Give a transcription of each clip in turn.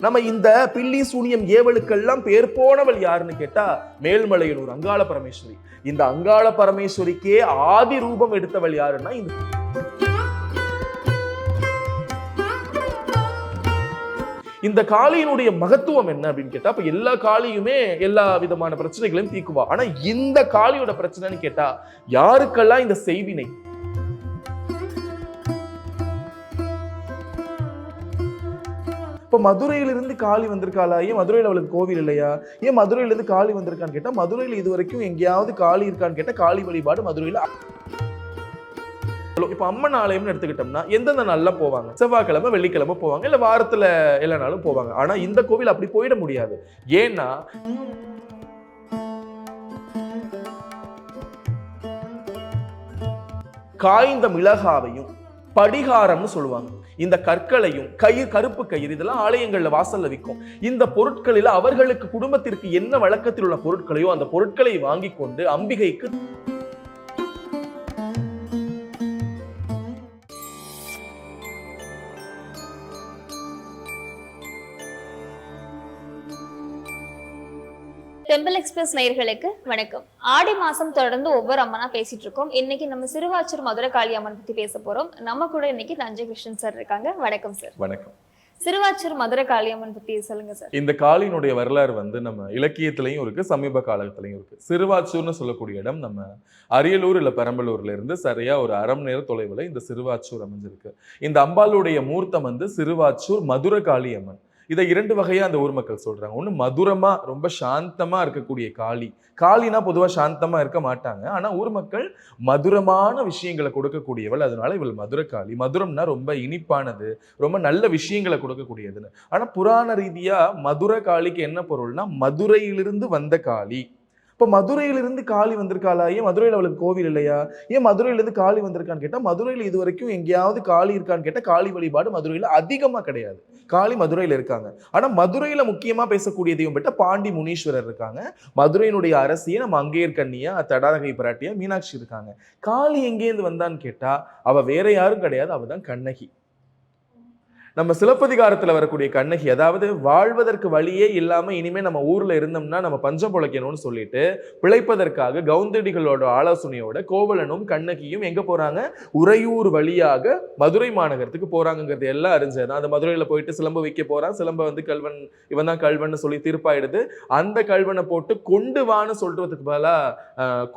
நம்ம இந்த பில்லி சூனியம் ஏவலுக்கெல்லாம் பேர் போனவள் யாருன்னு கேட்டா மேல்மலையனூர் அங்காள பரமேஸ்வரி. இந்த அங்காள பரமேஸ்வரிக்கே ஆதி ரூபம் எடுத்தவள் யாருன்னா இந்த இந்த காளியினுடைய மகத்துவம் என்ன அப்படின்னு கேட்டா அப்ப எல்லா காளியுமே எல்லா விதமான பிரச்சனைகளையும் தீக்குவா. ஆனா இந்த காளியோட பிரச்சனைன்னு கேட்டா யாருக்கெல்லாம் இந்த செய்வினை இப்போ மதுரையிலிருந்து காளி வந்திருக்காளா? ஏன் மதுரையில் அவளுக்கு கோவில் இல்லையா? ஏன் மதுரையில இருந்து காளி வந்திருக்கான்னு கேட்டால் மதுரையில் இது வரைக்கும் எங்கேயாவது காளி இருக்கான்னு கேட்டால் காளி வழிபாடு மதுரையில் இப்போ அம்மன் ஆலயம்னு எடுத்துக்கிட்டோம்னா எந்தெந்த நாள்ல போவாங்க? செவ்வாய்க்கிழமை வெள்ளிக்கிழமை போவாங்க இல்ல வாரத்துல எல்லா நாளும் போவாங்க. ஆனா இந்த கோவில் அப்படி போயிட முடியாது. ஏன்னா காய்ந்த மிளகாவையும் படிகாரம்னு சொல்லுவாங்க. இந்த கற்களையும் கயிறு கருப்பு கயிறு இதெல்லாம் ஆலயங்கள்ல வாசல்ல விற்கும். இந்த பொருட்களில் அவர்களுக்கு குடும்பத்திற்கு என்ன வழக்கத்தில் உள்ள பொருட்களையோ அந்த பொருட்களை வாங்கி கொண்டு அம்பிகைக்கு டெம்பிள் எக்ஸ்பிரஸ் நேயர்களுக்கு வணக்கம். ஆடி மாசம் தொடர்ந்து ஒவ்வொரு அம்மனா பேசிட்டு இருக்கோம். இன்னைக்கு நம்ம சிறுவாச்சூர் மதுரை காளி அம்மன் பத்தி பேச போறோம். நம்ம கூட இன்னைக்கு தஞ்சை கிருஷ்ணன் சார் இருக்காங்க. வணக்கம் சார் வணக்கம். சிறுவாச்சூர் மதுரை காளி அம்மன் பத்தி சொல்லுங்க சார் இந்த காளியினுடைய வரலாறு வந்து நம்ம இலக்கியத்திலையும் இருக்கு சமீப காலத்திலையும் இருக்கு. சிறுவாச்சூர்னு சொல்லக்கூடிய இடம் நம்ம அரியலூர் இல்ல பெரம்பலூர்ல இருந்து சரியா ஒரு அரை மணி நேர தொலைவில் இந்த சிறுவாச்சூர் அமைஞ்சிருக்கு. இந்த அம்பாளுடைய மூர்த்தம் வந்து சிறுவாச்சூர் மதுர காளி அம்மன். இதை இரண்டு வகையாக அந்த ஊர் மக்கள் சொல்கிறாங்க ஒன்று மதுரமாக ரொம்ப சாந்தமாக இருக்கக்கூடிய காளி. காளினா பொதுவாக சாந்தமாக இருக்க மாட்டாங்க. ஆனால் ஊர் மக்கள் மதுரமான விஷயங்களை கொடுக்கக்கூடியவள். அதனால இவள் மதுர காளி. மதுரம்னா ரொம்ப இனிப்பானது ரொம்ப நல்ல விஷயங்களை கொடுக்கக்கூடியதுன்னு. ஆனால் புராண ரீதியாக மதுர காளிக்கு என்ன பொருள்னா மதுரையிலிருந்து வந்த காளி. இப்போ மதுரையிலிருந்து காளி வந்திருக்காளா? ஏன் மதுரையில் அவளுக்கு கோவில் இல்லையா? ஏன் மதுரையிலேருந்து காளி வந்திருக்கான்னு கேட்டால் மதுரையில் இது வரைக்கும் எங்கேயாவது காளி இருக்கான்னு கேட்டால் காளி வழிபாடு மதுரையில் அதிகமாக கிடையாது. காளி மதுரையில் இருக்காங்க. ஆனால் மதுரையில் முக்கியமாக பேசக்கூடிய தெய்வம் பெற்ற பாண்டி முனீஸ்வரர் இருக்காங்க. மதுரையினுடைய அரசியை நம்ம அங்கேயர் கண்ணியா தடாரகை பிராட்டியா மீனாட்சி இருக்காங்க. காளி எங்கேருந்து வந்தான்னு கேட்டால் அவள் வேற யாரும் கிடையாது. அவள் தான் கண்ணகி. நம்ம சிலப்பதிகாரத்துல வரக்கூடிய கண்ணகி அதாவது வாழ்வதற்கு வழியே இல்லாம இனிமே நம்ம ஊர்ல இருந்தோம்னா நம்ம பஞ்சம் பொழைக்கணும்னு சொல்லிட்டு பிழைப்பதற்காக கவுந்தடிகளோட ஆலோசனையோட கோவலனும் கண்ணகியும் எங்க போறாங்க? உறையூர் வழியாக மதுரை மாநகரத்துக்கு போகிறாங்கிறது எல்லாம் அறிஞ்சது அந்த மதுரையில் போயிட்டு சிலம்பு வைக்க போறான். சிலம்ப வந்து கல்வன் இவன் தான் கல்வன் சொல்லி தீர்ப்பாயிடுது. அந்த கல்வனை போட்டு கொண்டு வான்னு சொல்றதுக்கு பதிலா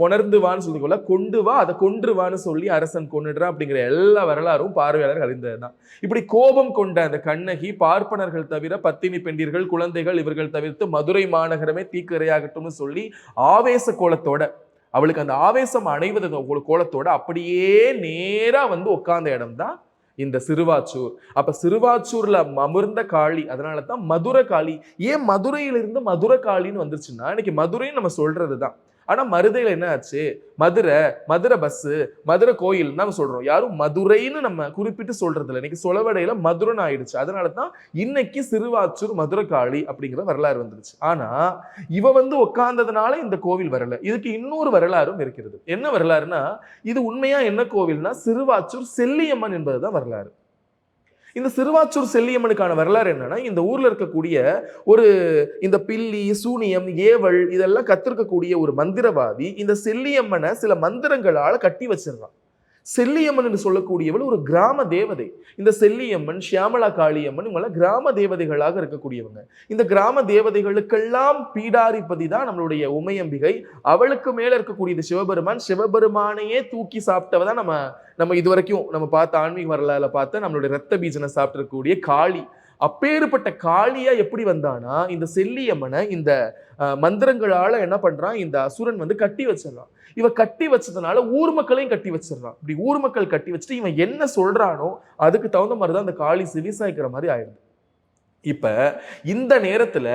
கொணர்ந்து வான்னு சொல்றதுக்கு கொண்டு வா அதை கொன்று வான்னு சொல்லி அரசன் கொண்டுடுறான் அப்படிங்கிற எல்லா வரலாறும் பார்வையாளர் அறிந்தது தான் இப்படி கோபம் கொண்டு கொண்ட அந்த கண்ணகி பார்ப்பனர்கள் தவிர பத்தினி பெண்டிர்கள் குழந்தைகள் இவர்கள் தவிர்த்து மதுரை மாநகரமே தீக்கரையாகட்டும்னு சொல்லி ஆவேச கோலத்தோட அவளுக்கு அந்த ஆவேசம் அடைவது கோலத்தோட அப்படியே நேராக வந்து உட்கார்ந்த இடம் தான் இந்த சிறுவாச்சூர். அப்ப சிறுவாச்சூர்ல அமர்ந்த காளி அதனால தான் மதுரை காளி ஏன் மதுரையிலிருந்து மதுரை காளின்னு வந்துருச்சுன்னா இன்னைக்கு மதுரைன்னு நம்ம சொல்றது தான் ஆனால் மருதையில் என்ன ஆச்சு? மதுரை மதுரை பஸ்ஸு மதுரை கோயில் நம்ம சொல்கிறோம் யாரும் மதுரைன்னு நம்ம குறிப்பிட்டு சொல்றது இல்லை. இன்னைக்கு சொலவடையில மதுரைன்னு ஆயிடுச்சு. அதனால தான் இன்னைக்கு சிறுவாச்சூர் மதுரை காளி அப்படிங்கிற வரலாறு வந்துருச்சு. ஆனால் இவ வந்து உட்கார்ந்ததுனால இந்த கோவில் வரல. இதுக்கு இன்னொரு வரலாறும் இருக்கிறது. என்ன வரலாறுனா இது உண்மையா என்ன கோவில்னா சிறுவாச்சூர் செல்லியம்மன் என்பது தான் வரலாறு. இந்த சிறுவாச்சூர் செல்லியம்மனுக்கான வரலாறு என்னன்னா இந்த ஊர்ல இருக்கக்கூடிய ஒரு இந்த பில்லி சூனியம் ஏவல் இதெல்லாம் கத்திருக்கக்கூடிய ஒரு மந்திரவாதி இந்த செல்லியம்மனை சில மந்திரங்களால கட்டி வச்சிருந்தான். செல்லியம்மன் என்று சொல்லக்கூடியவள் ஒரு கிராம தேவதை. இந்த செல்லியம்மன் ஷியாமலா காளியம்மன் இவங்களாம் கிராம தேவதைகளாக இருக்கக்கூடியவங்க. இந்த கிராம தேவதைகளுக்கெல்லாம் பீடாரிப்பதி தான் நம்மளுடைய உமையம்பிகை. அவளுக்கு மேலே இருக்கக்கூடிய இந்த சிவபெருமான் சிவபெருமானையே தூக்கி சாப்பிட்டவ தான் நம்ம நம்ம இது வரைக்கும் நம்ம பார்த்த ஆன்மீக வரலாறுல பார்த்த நம்மளுடைய ரத்த பீஜனை சாப்பிட்டிருக்கக்கூடிய காளி. அப்பேற்பட்ட காளியா எப்படி வந்தானா இந்த செல்லியம்மனை இந்த மந்திரங்களால என்ன பண்றான் இந்த அசுரன் வந்து கட்டி வச்சிடறான். இவ கட்டி வச்சதுனால ஊர் மக்களையும் கட்டி வச்சிடறான். இப்படி ஊர் மக்கள் கட்டி வச்சுட்டு இவன் என்ன சொல்றானோ அதுக்கு தகுந்த மாதிரி தான் அந்த காளி சிவிசாய்க்கிற மாதிரி ஆயிடுது. இப்போ இந்த நேரத்தில்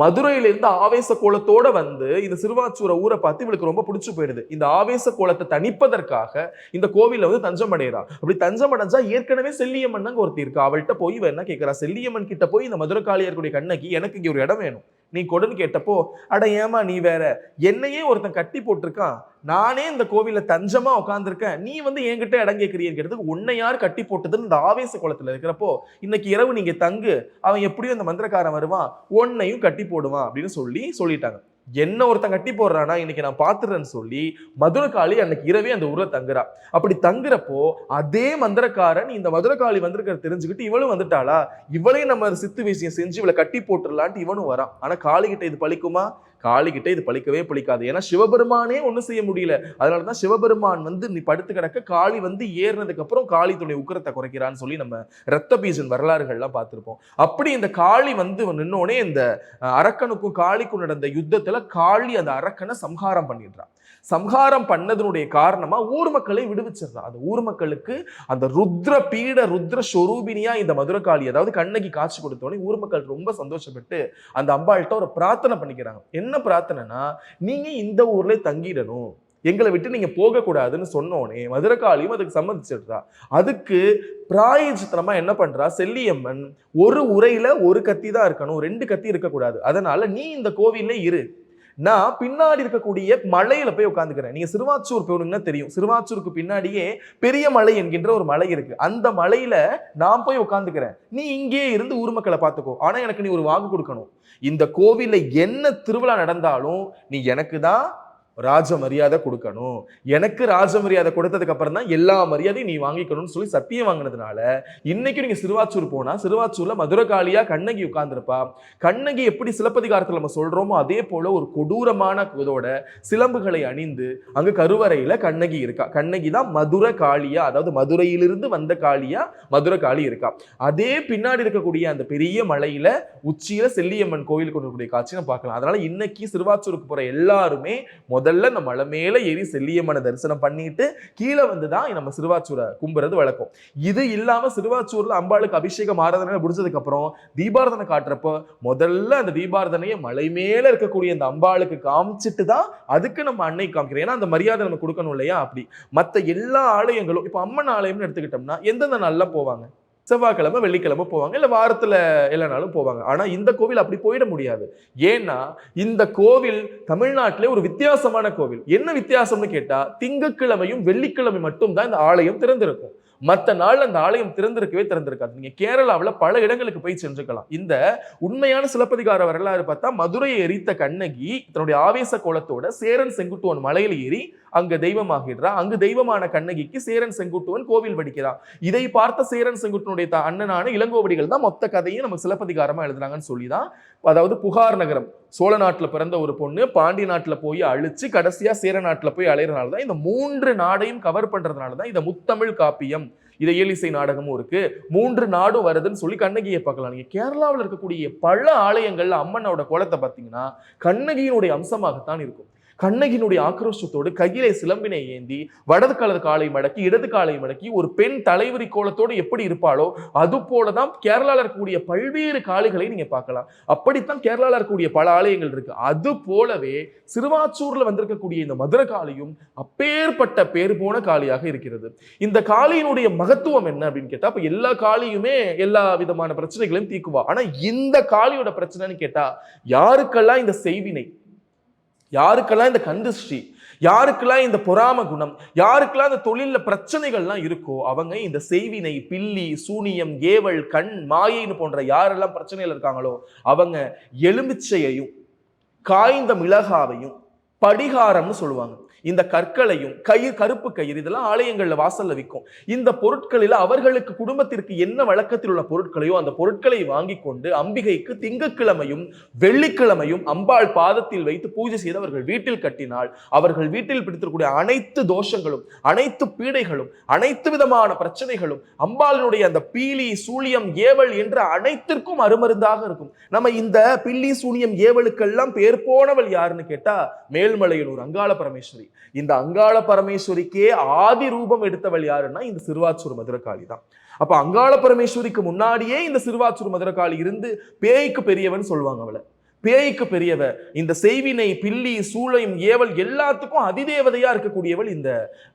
மதுரையிலேருந்து ஆவேச கோலத்தோட வந்து இந்த சிறுவாச்சூரை ஊரை பார்த்து இவளுக்கு ரொம்ப பிடிச்சி போயிடுது. இந்த ஆவேச கோலத்தை தணிப்பதற்காக இந்த கோவிலில் வந்து தஞ்சம் அடைகிறா அப்படி தஞ்சம் அடைஞ்சா ஏற்கனவே செல்லியம்மன் ஒருத்தி இருக்கா. அவள்கிட்ட போய் இவன் என்ன கேட்குறா செல்லியம்மன் கிட்ட போய் இந்த மதுரை காளியர்களுடைய கண்ணகி எனக்கு இங்கே ஒரு இடம் வேணும். நீ கொடுன்னு கேட்டப்போ அட ஏமா நீ வேற? என்னையே ஒருத்தன் கட்டி போட்டிருக்கான். நானே இந்த கோவிலில் தஞ்சமாக உட்காந்துருக்கேன் நீ வந்து என்கிட்ட இடம் கேட்குறியன்னு கேட்டதுக்கு உன்னை யார் கட்டி போட்டதுன்னு இந்த ஆவேச குளத்தில் இருக்கிறப்போ இன்னைக்கு இரவு நீங்கள் தங்கு அவன் எப்படியும் அந்த மந்திரக்காரன் வருவான் உன்னையும் கட்டி போடுவான் அப்படின்னு சொல்லி சொல்லிட்டாங்க. என்ன ஒருத்தன் கட்டி போடுறானா இன்னைக்கு நான் பாத்துறேன்னு சொல்லி மதுரகாளி அன்னைக்கு இரவே அந்த ஊர்ல தங்குறா. அப்படி தங்குறப்போ அதே மந்திரக்காரன் இந்த மதுரகாளி வந்திருக்கிற தெரிஞ்சுக்கிட்டு இவளும் வந்துட்டாளா? இவளையும் நம்ம சித்து விஷயம் செஞ்சு இவளை கட்டி போட்டுடலான்ட்டு இவனும் வரான். ஆனா காளிகிட்ட இது பழிக்குமா? காளிகிட்ட இது பழிக்கவே பழிக்காது. ஏன்னா சிவபெருமானே ஒன்றும் செய்ய முடியல. அதனாலதான் சிவபெருமான் வந்து நீ படுத்து கிடக்க காளி வந்து ஏறினதுக்கு அப்புறம் காளி துணை உக்கிரத்தை குறைக்கிறான்னு சொல்லி நம்ம ரத்த பீஜன் வரலாறுகள்லாம் பார்த்துருப்போம். அப்படி இந்த காளி வந்து நின்னோடனே இந்த அரக்கனுக்கும் காளிக்கும் நடந்த யுத்தத்தில் காளி அந்த அரக்கனை சம்ஹாரம் பண்ணிடுறான். சம்ஹாரம் பண்ணதனுடைய காரணமா ஊர் மக்களை விடுவிச்சிடுறா அந்த ஊர் மக்களுக்கு அந்த ருத்ர பீட ருத்ர ஸ்வரூபினியா இந்த மதுரகாளி அதாவது கண்ணகி காட்சி கொடுத்தோடனே ஊர் மக்கள் ரொம்ப சந்தோஷப்பட்டு அந்த அம்பாள்கிட்ட ஒரு பிரார்த்தனை பண்ணிக்கிறாங்க. என்ன பிரார்த்தனைனா நீங்க இந்த ஊர்ல தங்கிடணும். எங்களை விட்டு நீங்க போகக்கூடாதுன்னு சொன்னோனே மதுரகாளியும் அதுக்கு சம்மதிச்சிடுறா. அதுக்கு பிராயச்சித்தனமா என்ன பண்றா? செல்லியம்மன் ஒரு உரையில ஒரு கத்தி தான் இருக்கணும் ரெண்டு கத்தி இருக்கக்கூடாது. அதனால நீ இந்த கோவிலே இரு. நான் பின்னாடி இருக்கக்கூடிய மலையில போய் உட்காந்துக்கிறேன் நீங்க சிறுவாச்சூர் போனீங்கன்னா தெரியும். சிறுவாச்சூருக்கு பின்னாடியே பெரிய மலை என்கின்ற ஒரு மலை இருக்கு. அந்த மலையில நான் போய் உட்காந்துக்கிறேன் நீ இங்கே இருந்து ஊர் மக்களை பார்த்துக்கோ. ஆனா எனக்கு நீ ஒரு வாக்கு கொடுக்கணும். இந்த கோவில்ல என்ன திருவிழா நடந்தாலும் நீ எனக்கு தான் ராஜ மரியாதை கொடுக்கணும். எனக்கு ராஜ மரியாதை கொடுத்ததுக்கு அப்புறம் தான் எல்லா மரியாதையும் நீ வாங்கிக்கணும்னு சொல்லி சத்தியம் வாங்கினதுனால இன்னைக்கு நீங்க சிறுவாச்சூர் போனா சிறுவாச்சூர்ல மதுரகாளியா கண்ணகி உட்கார்ந்துருப்பா. கண்ணகி எப்படி சிலப்பதிகாரத்தில் நம்ம சொல்றோமோ அதே போல ஒரு கொடூரமான இதோட சிலம்புகளை அணிந்து அங்க கருவறையில கண்ணகி இருக்கா. கண்ணகி தான் மதுர காளியா அதாவது மதுரையிலிருந்து வந்த காளியா மதுர காளி இருக்கா. அதே பின்னாடி இருக்கக்கூடிய அந்த பெரிய மலையில உச்சியில செல்லியம்மன் கோயில் கொண்டு காட்சி நம்ம பார்க்கலாம். அதனால இன்னைக்கு சிறுவாச்சூருக்கு போற எல்லாருமே முதல்ல இந்த மலை மேலே ஏறி செல்லியம்மனை தரிசனம் பண்ணிட்டு கீழே வந்து தான் நம்ம சிறுவாச்சூரை கும்புறது வழக்கம். இது இல்லாமல் சிறுவாச்சூரில் அம்பாளுக்கு அபிஷேகம் ஆராதனை முடிஞ்சதுக்கப்புறம் தீபாரதனை காட்டுறப்போ முதல்ல அந்த தீபாரதனையை மலை மேலே இருக்கக்கூடிய அந்த அம்பாளுக்கு காமிச்சிட்டு தான் அதுக்கு நம்ம அன்னை காமிக்கிறோம். ஏன்னா அந்த மரியாதை நம்ம கொடுக்கணும் இல்லையா? அப்படி. மற்ற எல்லா ஆலயங்களும் இப்போ அம்மன் ஆலயம்னு எடுத்துக்கிட்டோம்னா எந்தெந்த நாளில் போவாங்க? செவ்வாய்க்கிழமை வெள்ளிக்கிழமை போவாங்க இல்ல வாரத்துல இல்லைனாலும் போவாங்க. ஆனா இந்த கோவில் அப்படி போயிட முடியாது. ஏன்னா இந்த கோவில் தமிழ்நாட்டிலே ஒரு வித்தியாசமான கோவில். என்ன வித்தியாசம்னு கேட்டா திங்கட்கிழமையும் வெள்ளிக்கிழமை மட்டும் தான் இந்த ஆலயம் திறந்திருக்கும். மற்ற நாள் அந்த ஆலயம் திறந்திருக்கவே திறந்திருக்காது. நீங்க கேரளாவில் பல இடங்களுக்கு போய் சென்றுக்கலாம். இந்த உண்மையான சிலப்பதிகார வரலாறு பார்த்தா மதுரையை எரித்த கண்ணகி தன்னுடைய ஆவேச கோலத்தோட சேரன் செங்குட்டுவன் மலையில் ஏறி அங்க தெய்வமாகிடுறா. அங்கு தெய்வமான கண்ணகிக்கு சேரன் செங்குட்டுவன் கோவில் வடிக்கிறான் இதை பார்த்த சேரன் செங்குட்டுவனுடைய அண்ணனான இளங்கோவடிகள் தான் மொத்த கதையும் நமக்கு சிலப்பதிகாரமா எழுதுறாங்கன்னு சொல்லி தான் அதாவது புகார் நகரம். சோழ நாட்டில் பிறந்த ஒரு பொண்ணு பாண்டி நாட்டில் போய் அழிச்சு கடைசியா சேர நாட்டில் போய் அலையறனால தான் இந்த மூன்று நாடையும் கவர் பண்றதுனால தான் இந்த முத்தமிழ் காப்பியம் இது இயலிசை நாடகமும் இருக்கு. மூன்று நாடும் வருதுன்னு சொல்லி கண்ணகியை பார்க்கலாம். நீங்க கேரளாவில் இருக்கக்கூடிய பல ஆலயங்கள்ல அம்மனோட கோலத்தை பார்த்தீங்கன்னா கண்ணகியினுடைய அம்சமாகத்தான் இருக்கும். கண்ணகியினுடைய ஆக்ரோஷத்தோடு கையிலே சிலம்பினை ஏந்தி வடது கலர் காலை மடக்கி இடது காலை மடக்கி ஒரு பெண் தலைவரி கோலத்தோடு எப்படி இருப்பாளோ அது போலதான் கேரளாவில் இருக்கக்கூடிய பல்வேறு காளிகளை நீங்க பார்க்கலாம். அப்படித்தான் கேரளாவில் இருக்கக்கூடிய பல ஆலயங்கள் இருக்கு. அது போலவே சிறுவாச்சூர்ல வந்திருக்கக்கூடிய இந்த மதுர காளியும் அப்பேற்பட்ட பேர் போன காளியாக இருக்கிறது. இந்த காளியினுடைய மகத்துவம் என்ன அப்படின்னு கேட்டா அப்ப எல்லா காளியுமே எல்லா விதமான பிரச்சனைகளையும் தீக்குவா. ஆனா இந்த காளியோட பிரச்சனைன்னு கேட்டா யாருக்கெல்லாம் இந்த செய்வினை யாருக்கெல்லாம் இந்த கந்துஷ்டி யாருக்கெல்லாம் இந்த பொறாம குணம் யாருக்கெல்லாம் இந்த தொழில்ல பிரச்சனைகள்லாம் இருக்கோ அவங்க இந்த செய்வினை பில்லி சூனியம் ஏவல் கண் மாயைன்னு போன்ற யாரெல்லாம் பிரச்சனைகள் இருக்காங்களோ அவங்க எலுமிச்சையையும் காய்ந்த மிளகாவையும் படிகாரம்னு சொல்லுவாங்க. இந்த கற்களையும் கயிறு கருப்பு கயிறு இதெல்லாம் ஆலயங்களில் வாசல்ல விற்கும் இந்த பொருட்களில் அவர்களுக்கு குடும்பத்திற்கு என்ன வழக்கத்தில் உள்ள பொருட்களையோ அந்த பொருட்களை வாங்கி கொண்டு அம்பிகைக்கு திங்கட்கிழமையும் வெள்ளிக்கிழமையும் அம்பாள் பாதத்தில் வைத்து பூஜை செய்து அவர்கள் வீட்டில் கட்டினால் அவர்கள் வீட்டில் பிடித்திருக்கூடிய அனைத்து தோஷங்களும் அனைத்து பீடைகளும் அனைத்து விதமான பிரச்சனைகளும் அம்பாளினுடைய அந்த பீலி சூழியம் ஏவல் என்ற அனைத்திற்கும் அருமருந்தாக இருக்கும். நம்ம இந்த பில்லி சூனியம் ஏவலுக்கெல்லாம் பேர் போனவள் யாருன்னு கேட்டா மேல்மலையனூர் அங்காள பரமேஸ்வரி. இந்த அங்காள பரமேஸ்வரிக்கே ஆதி ரூபம் எடுத்தவள் யாருன்னா இந்த சிறுவாச்சூர் மதுரகாளி தான். அப்ப அங்காள பரமேஸ்வரிக்கு முன்னாடியே இந்த சிறுவாச்சூர் மதுரகாளி இருந்து பேய்க்கு பெரியவன் சொல்லுவாங்க அவளை. பேய்க்கு பெரியவ இந்த செய்வினை பில்லி சூளையும் ஏவல் எல்லாத்துக்கும் அதிதேவதையா இருக்கக்கூடியவள் இந்த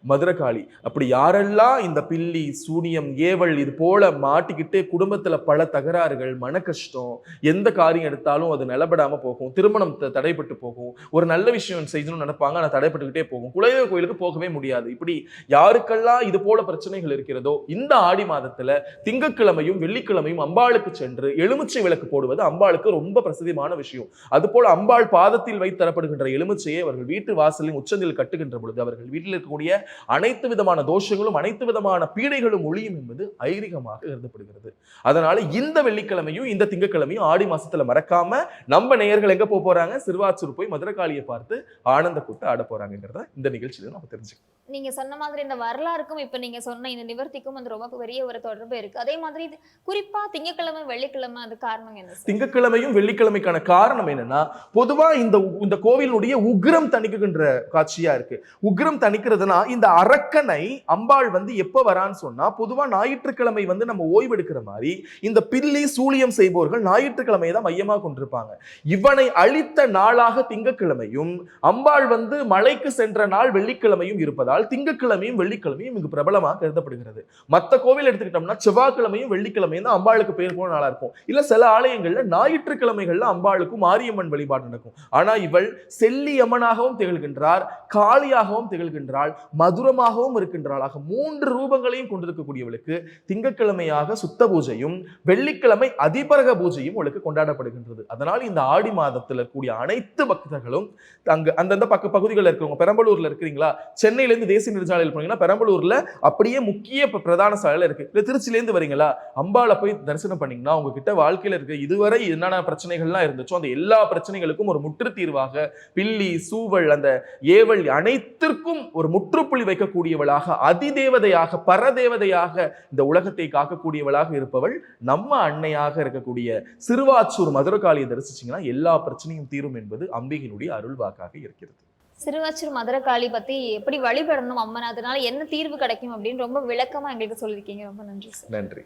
மதுரகாளி. அப்படி யாரெல்லாம் இந்த பில்லி சூனியம் ஏவல் இது போல மாட்டிக்கிட்டு குடும்பத்துல பல தகராறுகள் மன கஷ்டம் எந்த காரியம் எடுத்தாலும் அது நிலப்படாம போகும் திருமணம் தடைப்பட்டு போகும் ஒரு நல்ல விஷயம் செய்யணும்னு நினைப்பாங்க ஆனால் தடைப்பட்டுக்கிட்டே போகும். குலதெய்வ கோயிலுக்கு போகவே முடியாது. இப்படி யாருக்கெல்லாம் இது போல பிரச்சனைகள் இருக்கிறதோ இந்த ஆடி மாதத்துல திங்கட்கிழமையும் வெள்ளிக்கிழமையும் அம்பாளுக்கு சென்று எலுமிச்சை விளக்கு போடுவது அம்பாளுக்கு ரொம்ப பிரசித்தமான விஷயம். அதுபோல அம்பாள் பாதத்தில் வைத்து தரப்படுகின்ற எலுமிச்சையை அவர்கள் வீட்டு வாசலின் உச்சந்தில் கட்டுகின்ற பொழுது அவர்கள் வீட்டில் இருக்கக்கூடிய அனைத்து விதமான தோஷங்களும் அனைத்து விதமான பீடைகளும் ஒளியும் என்பது ஐதீகமாக கருதப்படுகிறது. அதனால இந்த வெள்ளிக்கிழமையும் இந்த திங்கட்கிழமையும் ஆடி மாசத்துல மறக்காம நம்ம நேயர்கள் எங்க போக போறாங்க? சிறுவாச்சூர் போய் மதுரகாளியை பார்த்து ஆனந்த கூட்டு ஆட போறாங்கிறத இந்த நிகழ்ச்சியில நம்ம தெரிஞ்சுக்கலாம் நீங்க சொன்ன மாதிரி இந்த வரலாறுக்கும் இப்ப நீங்க சொன்ன இந்த நிவர்த்திக்கும் வந்து ரொம்ப பெரிய ஒரு தொடர்பு இருக்கு. அதே மாதிரி குறிப்பா திங்கட்கிழமை வெள்ளிக்கிழமை அது காரணம் என்ன சார்? திங்கட்கிழமையும் வெள்ளிக்கிழமைக்கான காரணம் காரணம் என்னன்னா பொதுவா இந்த இந்த கோவிலுடைய உக்ரம் தணிக்குகின்ற காட்சியா இருக்கு. உக்ரம் தணிக்கிறதுனா இந்த அரக்கனை அம்பாள் வந்து எப்ப வரான்னு சொன்னா பொதுவா ஞாயிற்றுக்கிழமை வந்து நம்ம ஓய்வெடுக்கிற மாதிரி இந்த பில்லி சூழியம் செய்பவர்கள் ஞாயிற்றுக்கிழமையை தான் மையமா கொண்டிருப்பாங்க. இவனை அழித்த நாளாக திங்கக்கிழமையும் அம்பாள் வந்து மலைக்கு சென்ற நாள் வெள்ளிக்கிழமையும் இருப்பதால் திங்கக்கிழமையும் வெள்ளிக்கிழமையும் இங்கு பிரபலமாக கருதப்படுகிறது. மற்ற கோவில் எடுத்துக்கிட்டோம்னா செவ்வாய்க்கிழமையும் வெள்ளிக்கிழமையும் தான் அம்பாளுக்கு பேர் போன நாளா இருக்கும். இல்ல சில ஆலயங்கள்ல ஞாயிற்றுக்கிழமைகள்ல அம்பாளுக்கு நடக்கும் மாரியம்மன் வழிபாடு நடக்கும். ஆனால் இவள் செல்லியம்மனாகவும் திகழ்கின்றார் காளியாகவும் திகழ்கின்றாள் மதுரமாகவும் இருக்கின்றாள். ஆக மூன்று ரூபங்களையும் கொண்டிருக்கக்கூடியவளுக்கு திங்கட்கிழமையாக சுத்த பூஜையும் வெள்ளிக்கிழமை அதிபரக பூஜையும் அவளுக்கு கொண்டாடப்படுகின்றது. அதனால் இந்த ஆடி மாதத்தில் இருக்கக்கூடிய அனைத்து பக்தர்களும் அங்கு அந்தந்த பக்க பகுதிகளில் இருக்கிறவங்க பெரம்பலூர்ல இருக்கிறீங்களா? சென்னையிலேருந்து தேசிய நெடுஞ்சாலையில் போனீங்கன்னா பெரம்பலூர்ல அப்படியே முக்கிய பிரதான சாலையில் இருக்கு. இல்ல திருச்சியிலேருந்து வரீங்களா? அம்பாளை போய் தரிசனம் பண்ணீங்கன்னா உங்ககிட்ட வாழ்க்கையில இருக்க இதுவரை என்னென்ன பிரச்சனைகள்லாம் இருந்துச்சோ அந்த எல்லா பிரச்சனைகளுக்கும் ஒரு முற்று தீர்வாக பில்லி சூவல் அந்த ஏவல் அனைத்திற்கும் ஒரு முற்றுப்புள்ளி வைக்கக்கூடியவளாக அதிதேவதையாக பரதேவதையாக இந்த உலகத்தை காக்கக்கூடியவளாக இருப்பவள் நம்ம அன்னையாக இருக்கக்கூடிய சிறுவாச்சூர் மதுரகாளியை தரிசிச்சீங்கன்னா எல்லா பிரச்சனையும் தீரும் என்பது அம்பிகையினுடைய அருள்வாக்காக இருக்கிறது. சிறுவாச்சூர் மதுரகாளி பத்தி எப்படி வழிபடணும் அம்மன்? அதனால என்ன தீர்வு கிடைக்கும் அப்படின்னு ரொம்ப விளக்கமா எங்களுக்கு சொல்லியிருக்கீங்க. ரொம்ப நன்றி நன்றி.